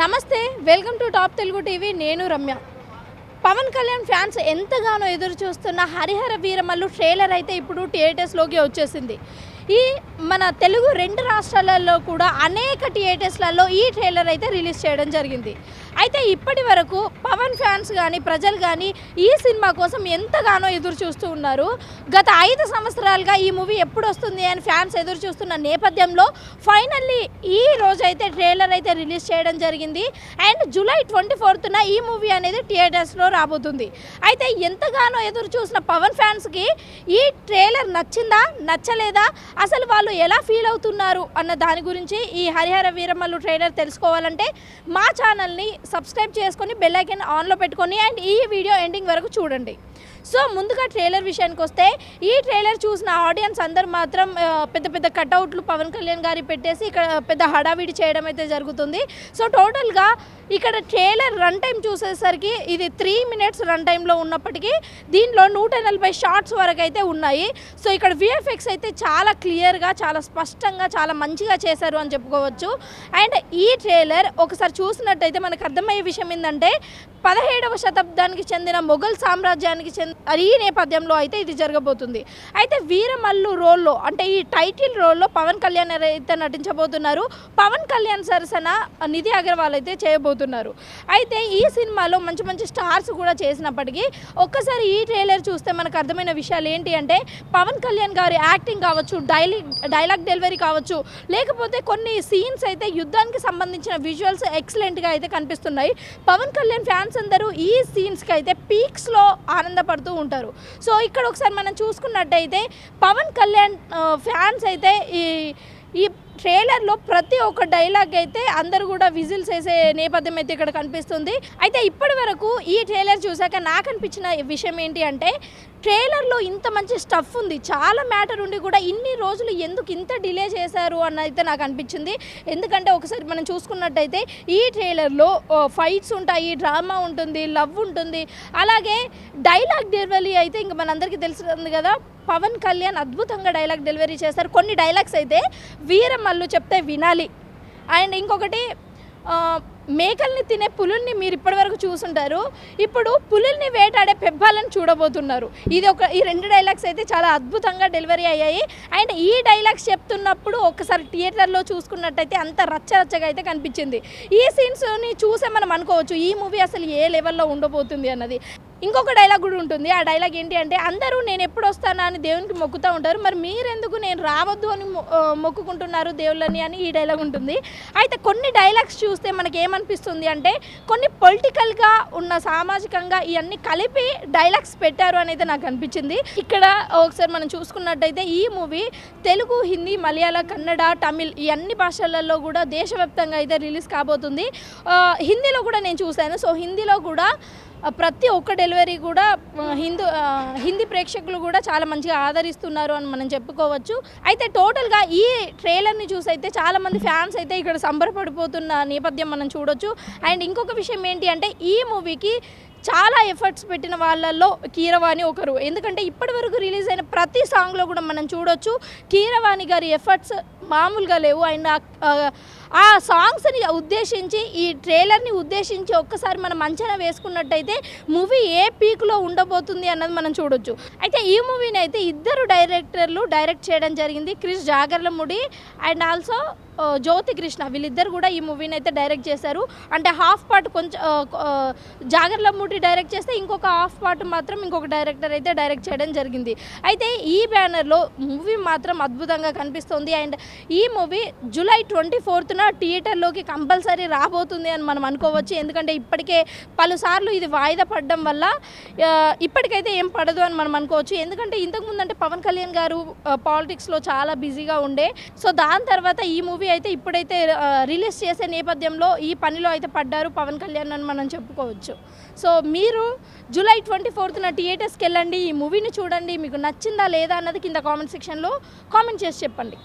నమస్తే welcome to top Telugu TV నేను Ramya. Pawan Kalyan fans ఎంతగానో ఎదురు చూస్తున్న హరిహర వీరమల్లు ట్రైలర్ అయితే ఇప్పుడు థియేటర్స్లోకి వచ్చేసింది. ఈ మన తెలుగు రెండు రాష్ట్రాలలో కూడా అనేక థియేటర్స్లలో ఈ ట్రైలర్ అయితే రిలీజ్ చేయడం జరిగింది. అయితే ఇప్పటి వరకు పవన్ ఫ్యాన్స్ కానీ ప్రజలు కానీ ఈ సినిమా కోసం ఎంతగానో ఎదురు చూస్తూ ఉన్నారు. గత ఐదు సంవత్సరాలుగా ఈ మూవీ ఎప్పుడు వస్తుంది అని ఫ్యాన్స్ ఎదురు చూస్తున్న నేపథ్యంలో ఫైనల్లీ ఈ రోజైతే ట్రైలర్ అయితే రిలీజ్ చేయడం జరిగింది. అండ్ జూలై ట్వంటీ ఫోర్త్న ఈ మూవీ అనేది థియేటర్స్లో రాబోతుంది. అయితే ఎంతగానో ఎదురు చూసిన పవన్ ఫ్యాన్స్కి ఈ ట్రైలర్ నచ్చిందా నచ్చలేదా అసలు వాళ్ళు ఎలా ఫీల్ అవుతున్నారు అన్న దాని గురించి ఈ హరిహర వీరమ్మలు ట్రైలర్ తెలుసుకోవాలంటే మా ఛానల్ని సబ్స్క్రైబ్ చేసుకొని బెల్ ఆన్లో పెట్టుకొని అండ్ ఈ వీడియో ఎండింగ్ వరకు చూడండి. సో ముందుగా ట్రైలర్ విషయానికి వస్తే ఈ ట్రైలర్ చూసిన ఆడియన్స్ అందరు మాత్రం పెద్ద పెద్ద కట్అవుట్లు పవన్ కళ్యాణ్ గారి పెట్టేసి ఇక్కడ పెద్ద హడావిడి చేయడం అయితే జరుగుతుంది. సో టోటల్గా ఇక్కడ ట్రైలర్ రన్ టైం చూసేసరికి ఇది త్రీ మినిట్స్ రన్ టైంలో ఉన్నప్పటికీ దీనిలో నూట నలభై షార్ట్స్ వరకు అయితే ఉన్నాయి. సో ఇక్కడ విఎఫ్ఎక్స్ అయితే చాలా క్లియర్గా చాలా స్పష్టంగా చాలా మంచిగా చేశారు అని చెప్పుకోవచ్చు. అండ్ ఈ ట్రైలర్ ఒకసారి చూసినట్టయితే మనకు అర్థమయ్యే విషయం ఏంటంటే పదిహేడవ శతాబ్దానికి చెందిన మొఘల్ సామ్రాజ్యానికి చెందిన ఈ నేపథ్యంలో అయితే ఇది జరగబోతుంది. అయితే వీరమల్లు రోల్లో అంటే ఈ టైటిల్ రోల్లో పవన్ కళ్యాణ్ అయితే నటించబోతున్నారు. పవన్ కళ్యాణ్ సరసన నిధి అగర్వాల్ అయితే చేయబోతున్నారు. అయితే ఈ సినిమాలో మంచి మంచి స్టార్స్ కూడా చేసినప్పటికీ ఒక్కసారి ఈ ట్రైలర్ చూస్తే మనకు అర్థమైన విషయాలు ఏంటి అంటే పవన్ కళ్యాణ్ గారి యాక్టింగ్ కావచ్చు డైలీ డైలాగ్ డెలివరీ కావచ్చు లేకపోతే కొన్ని సీన్స్ అయితే యుద్ధానికి సంబంధించిన విజువల్స్ ఎక్సలెంట్గా అయితే కనిపిస్తున్నాయి. పవన్ కళ్యాణ్ ఫ్యాన్స్ అందరూ ఈ సీన్స్కి అయితే పీక్స్లో ఆనందపడుతూ ఉంటారు. సో ఇక్కడ ఒకసారి మనం చూసుకున్నట్టయితే పవన్ కళ్యాణ్ ఫ్యాన్స్ అయితే ఈ ఈ ట్రైలర్లో ప్రతి ఒక్క డైలాగ్ అయితే అందరూ కూడా విజిల్స్ వేసే నేపథ్యం అయితే ఇక్కడ కనిపిస్తుంది. అయితే ఇప్పటి వరకు ఈ ట్రైలర్ చూసాక నాకు అనిపించిన విషయం ఏంటి అంటే ట్రైలర్లో ఇంత మంచి స్టఫ్ ఉంది. చాలా మ్యాటర్ ఉండి కూడా ఇన్ని రోజులు ఎందుకు ఇంత డిలే చేశారు అని అయితే నాకు అనిపించింది. ఎందుకంటే ఒకసారి మనం చూసుకున్నట్టయితే ఈ ట్రైలర్లో ఫైట్స్ ఉంటాయి డ్రామా ఉంటుంది లవ్ ఉంటుంది. అలాగే డైలాగ్ డెలివరీ అయితే ఇంక మనందరికీ తెలుస్తుంది కదా పవన్ కళ్యాణ్ అద్భుతంగా డైలాగ్ డెలివరీ చేస్తారు కొన్ని డైలాగ్స్ అయితే వీరమల్లు చెప్తే వినాలి. అండ్ ఇంకొకటి మేకల్ని తినే పులుల్ని మీరు ఇప్పటివరకు చూసుంటారు. ఇప్పుడు పులుల్ని వేటాడే పెబ్బాలను చూడబోతున్నారు. ఇది ఒక ఈ రెండు డైలాగ్స్ అయితే చాలా అద్భుతంగా డెలివరీ అయ్యాయి. అండ్ ఈ డైలాగ్స్ చెప్తున్నప్పుడు ఒకసారి థియేటర్లో చూసుకున్నట్టయితే అంత రచ్చ రచ్చగా అయితే కనిపించింది. ఈ సీన్స్ని చూసే మనం అనుకోవచ్చు ఈ మూవీ అసలు ఏ లెవెల్లో ఉండబోతుంది అన్నది. ఇంకొక డైలాగ్ కూడా ఉంటుంది. ఆ డైలాగ్ ఏంటి అంటే అందరూ నేను ఎప్పుడు వస్తానా అని దేవునికి మొక్కుతూ ఉంటారు. మరి మీరెందుకు నేను రావద్దు అని మొ- మొక్కుకుంటున్నారు దేవుళ్ళని అని ఈ డైలాగ్ ఉంటుంది. అయితే కొన్ని డైలాగ్స్ చూస్తే మనకి ఏమనిపిస్తుంది అంటే కొన్ని పొలిటికల్గా ఉన్న సామాజికంగా ఇవన్నీ కలిపి డైలాగ్స్ పెట్టారు అనేది నాకు అనిపించింది. ఇక్కడ ఒకసారి మనం చూసుకున్నట్టయితే ఈ మూవీ తెలుగు హిందీ మలయాళ కన్నడ తమిళ్ ఈ అన్ని భాషలలో కూడా దేశవ్యాప్తంగా అయితే రిలీజ్ కాబోతుంది. హిందీలో కూడా నేను చూశాను. సో హిందీలో కూడా ప్రతి ఒక్క డెలివరీ కూడా హిందూ హిందీ ప్రేక్షకులు కూడా చాలా మంచిగా ఆదరిస్తున్నారు అని మనం చెప్పుకోవచ్చు. అయితే టోటల్గా ఈ ట్రైలర్ని చూసి అయితే చాలామంది ఫ్యాన్స్ అయితే ఇక్కడ సంబరపడిపోతున్న నేపథ్యం మనం చూడొచ్చు. అండ్ ఇంకొక విషయం ఏంటి అంటే ఈ మూవీకి చాలా ఎఫర్ట్స్ పెట్టిన వాళ్ళల్లో కీరవాణి ఒకరు. ఎందుకంటే ఇప్పటి వరకు రిలీజ్ అయిన ప్రతి సాంగ్లో కూడా మనం చూడొచ్చు కీరవాణి గారి ఎఫర్ట్స్ మామూలుగా లేవు. అండ్ ఆ- సాంగ్స్ని ఉద్దేశించి ఈ ట్రైలర్ని ఉద్దేశించి ఒక్కసారి మనం అంచనా వేసుకున్నట్టయితే మూవీ ఏ పీక్లో ఉండబోతుంది అన్నది మనం చూడొచ్చు. అయితే ఈ మూవీని అయితే ఇద్దరు డైరెక్టర్లు డైరెక్ట్ చేయడం జరిగింది. Krish Jagarlamudi and also Jyothi Krishna. వీళ్ళిద్దరు కూడా ఈ మూవీని అయితే డైరెక్ట్ చేశారు. అంటే హాఫ్ పార్ట్ కొంచెం ఆ, డైరెక్ట్ చేస్తే ఇంకొక హాఫ్ పార్ట్ మాత్రం ఇంకొక డైరెక్టర్ అయితే డైరెక్ట్ చేయడం జరిగింది. అయితే ఈ బ్యానర్లో మూవీ మాత్రం అద్భుతంగా కనిపిస్తుంది. అండ్ ఈ మూవీ జూలై ట్వంటీ ఫోర్త్న థియేటర్లోకి కంపల్సరీ రాబోతుంది అని మనం అనుకోవచ్చు. ఎందుకంటే ఇప్పటికే పలుసార్లు ఇది వాయిదా పడడం వల్ల ఇప్పటికైతే ఏం పడదు అని మనం అనుకోవచ్చు. ఎందుకంటే ఇంతకుముందు అంటే పవన్ కళ్యాణ్ గారు పాలిటిక్స్లో చాలా బిజీగా ఉండే. సో దాని తర్వాత ఈ మూవీ అయితే ఇప్పుడైతే రిలీజ్ చేసే నేపథ్యంలో ఈ పనిలో అయితే పడ్డారు పవన్ కళ్యాణ్ అని మనం చెప్పుకోవచ్చు. సో మీరు జూలై ట్వంటీ ఫోర్త్న థియేటర్స్కి వెళ్ళండి ఈ మూవీని చూడండి మీకు నచ్చిందా లేదా అన్నది కింద కామెంట్ సెక్షన్లో కామెంట్ చేసి చెప్పండి.